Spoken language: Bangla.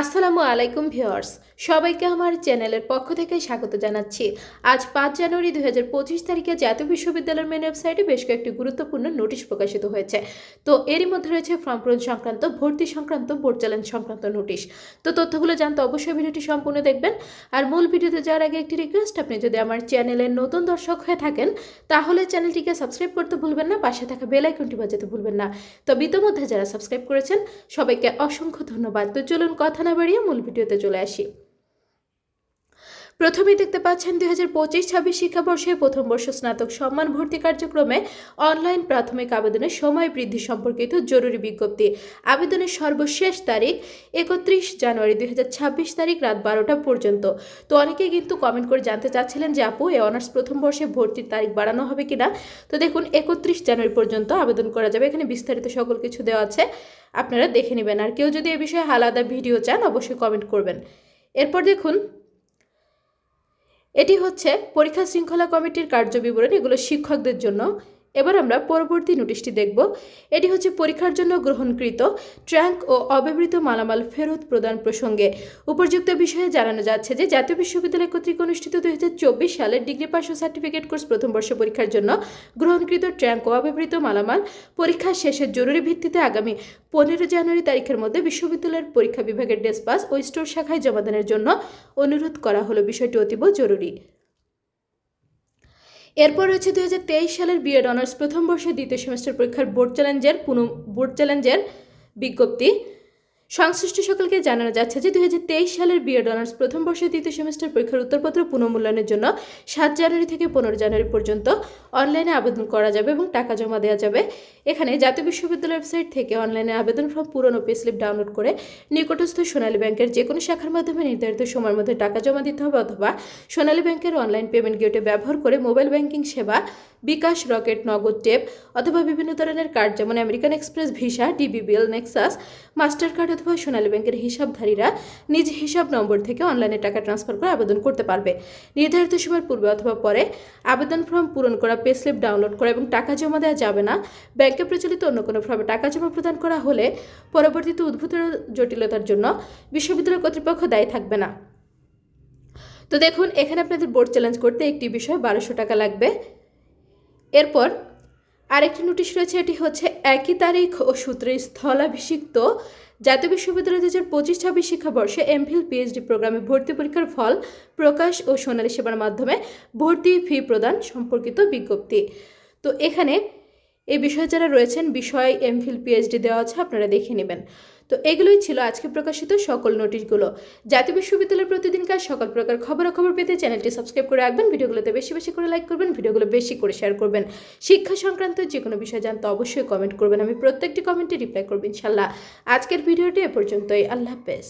আসসালামু আলাইকুম ভিউয়ার্স, সবাইকে আমার চ্যানেলের পক্ষ থেকে স্বাগত জানাচ্ছি। আজ পাঁচ জানুয়ারি দুই হাজার পঁচিশ তারিখে জাতীয় বিশ্ববিদ্যালয়ের মেন ওয়েবসাইটে বেশ কয়েকটি গুরুত্বপূর্ণ নোটিশ প্রকাশিত হয়েছে। তো এরই মধ্যে রয়েছে ফর্ম পূরণ সংক্রান্ত, ভর্তি সংক্রান্ত বোর্ড চ্যালেঞ্জ সংক্রান্ত নোটিশ। তো তথ্যগুলো জানতে অবশ্যই ভিডিওটি সম্পূর্ণ দেখবেন। আর মূল ভিডিওতে যাওয়ার আগে একটি রিকোয়েস্ট আপনি যদি আমার চ্যানেলের নতুন দর্শক হয়ে থাকেন, তাহলে চ্যানেলটিকে সাবস্ক্রাইব করতে ভুলবেন না, পাশে থাকা বেল আইকনটি বাজাতে ভুলবেন না। তবে ইতোমধ্যে যারা সাবস্ক্রাইব করেছেন, সবাইকে অসংখ্য ধন্যবাদ। তো চলুন কথা না বাড়িয়ে মূল ভিডিওতে চলে আসি। প্রথমেই দেখতে পাচ্ছেন দুই হাজার পঁচিশ, ছাব্বিশ শিক্ষাবর্ষে প্রথম বর্ষ স্নাতক সম্মান ভর্তি কার্যক্রমে অনলাইন প্রাথমিক আবেদনের সময় বৃদ্ধি সম্পর্কিত জরুরি বিজ্ঞপ্তি। আবেদনের সর্বশেষ তারিখ একত্রিশ জানুয়ারি দুই হাজার ছাব্বিশ তারিখ রাত বারোটা পর্যন্ত। তো অনেকেই কিন্তু কমেন্ট করে জানতে চাচ্ছিলেন যে আপু এ অনার্স প্রথম বর্ষে ভর্তির তারিখ বাড়ানো হবে কিনা? তো দেখুন, একত্রিশ জানুয়ারি পর্যন্ত আবেদন করা যাবে। এখানে বিস্তারিত সকল কিছু দেওয়া আছে, আপনারা দেখে নেবেন। আর কেউ যদি এ বিষয়ে আলাদা ভিডিও চান, অবশ্যই কমেন্ট করবেন। এরপর দেখুন এটি হচ্ছে পরীক্ষা শৃঙ্খলা কমিটির কার্যবিবরণ এগুলো শিক্ষকদের জন্য। এবার আমরা পরবর্তী নোটিশটি দেখব। এটি হচ্ছে পরীক্ষার জন্য গ্রহণকৃত ট্র্যাঙ্ক ও অব্যবহৃত মালামাল ফেরত প্রদান প্রসঙ্গে। উপযুক্ত বিষয়ে জানানো যাচ্ছে যে, জাতীয় বিশ্ববিদ্যালয় কর্তৃক অনুষ্ঠিত দুই হাজার চব্বিশ সালের ডিগ্রি পাস ও সার্টিফিকেট কোর্স প্রথম বর্ষ পরীক্ষার জন্য গ্রহণকৃত ট্র্যাঙ্ক ও অব্যবহৃত মালামাল পরীক্ষা শেষের জরুরি ভিত্তিতে আগামী পনেরো জানুয়ারি তারিখের মধ্যে বিশ্ববিদ্যালয়ের পরীক্ষা বিভাগের ডেস্ক পাস ও স্টোর শাখায় জমাদানের জন্য অনুরোধ করা হলো। বিষয়টি অতীব জরুরি। এরপর রয়েছে দু হাজার তেইশ সালের বিএড অনার্স প্রথম বর্ষে দ্বিতীয় সেমিস্টার পরীক্ষার বোর্ড চ্যালেঞ্জের পুনঃ বোর্ড চ্যালেঞ্জের বিজ্ঞপ্তি। সংশ্লিষ্ট সকলকে জানানো যাচ্ছে যে দুই হাজার তেইশ সালের বিএড অনার্স প্রথম বর্ষের দ্বিতীয় সেমিস্টার পরীক্ষার উত্তরপত্র পুনঃমূল্যায়নের জন্য সাত জানুয়ারি থেকে পনেরো জানুয়ারি পর্যন্ত অনলাইনে আবেদন করা যাবে এবং টাকা জমা দেওয়া যাবে। এখানে জাতীয় বিশ্ববিদ্যালয় ওয়েবসাইট থেকে অনলাইনে আবেদন ফর্ম পুরনো পে স্লিপ ডাউনলোড করে নিকটস্থ সোনালী ব্যাংকের যে কোনো শাখার মাধ্যমে নির্ধারিত সময়ের মধ্যে টাকা জমা দিতে হবে অথবা সোনালী ব্যাংকের অনলাইন পেমেন্ট গেটে ব্যবহার করে মোবাইল ব্যাংকিং সেবা বিকাশ রকেট, নগদ টেপ অথবা বিভিন্ন ধরনের কার্ড যেমন American Express, Visa, DBBL, Nexus Master card অথবা সোনালী ব্যাংকের হিসাবধারীরা নিজ হিসাব নম্বর থেকে অনলাইনে টাকা ট্রান্সফার করে আবেদন করতে পারবে। নির্ধারিত সময়ের পূর্বে অথবা পরে আবেদন ফর্ম পূরণ করা পে স্লিপ ডাউনলোড করা এবং টাকা জমা দেওয়া যাবে না। ব্যাংকে প্রচলিত অন্য কোনো ফর্মে টাকা জমা প্রদান করা হলে পরবর্তীতে উদ্ভূত জটিলতার জন্য বিশ্ববিদ্যালয় কর্তৃপক্ষ দায়ী থাকবে না। তো দেখুন, এখানে আপনাদের বোর্ড চ্যালেঞ্জ করতে একটি বিষয় বারোশো টাকা লাগবে। এরপর আরেকটি নোটিশ রয়েছে, এটি হচ্ছে একই তারিখ ও সূত্রে স্থলাভিষিক্ত জাতীয় বিশ্ববিদ্যালয় দু হাজার পঁচিশ ছাব্বিশ শিক্ষাবর্ষে এমফিল পিএইচডি প্রোগ্রামে ভর্তি পরীক্ষার ফল প্রকাশ ও সোনালী সেবার মাধ্যমে ভর্তি ফি প্রদান সম্পর্কিত বিজ্ঞপ্তি। তো এখানে এই বিষয়ে যারা রয়েছেন, বিষয় এমফিল পিএইচডি দেওয়া আছে, আপনারা দেখে নেবেন। তো এগুলোই ছিল আজকে প্রকাশিত সকল নোটিশগুলো। জাতীয় বিশ্ববিদ্যালয়ের প্রতিদিনকার সকল প্রকার খবরাখবর পেতে চ্যানেলটি সাবস্ক্রাইব করে রাখবেন, ভিডিওগুলোতে বেশি বেশি করে লাইক করবেন, ভিডিওগুলো বেশি করে শেয়ার করবেন। শিক্ষা সংক্রান্ত যে কোনো বিষয় জানতে অবশ্যই কমেন্ট করবেন, আমি প্রত্যেকটি কমেন্টে রিপ্লাই করব ইনশাল্লাহ। আজকের ভিডিওটি এ পর্যন্তই, আল্লাহ হাফেজ।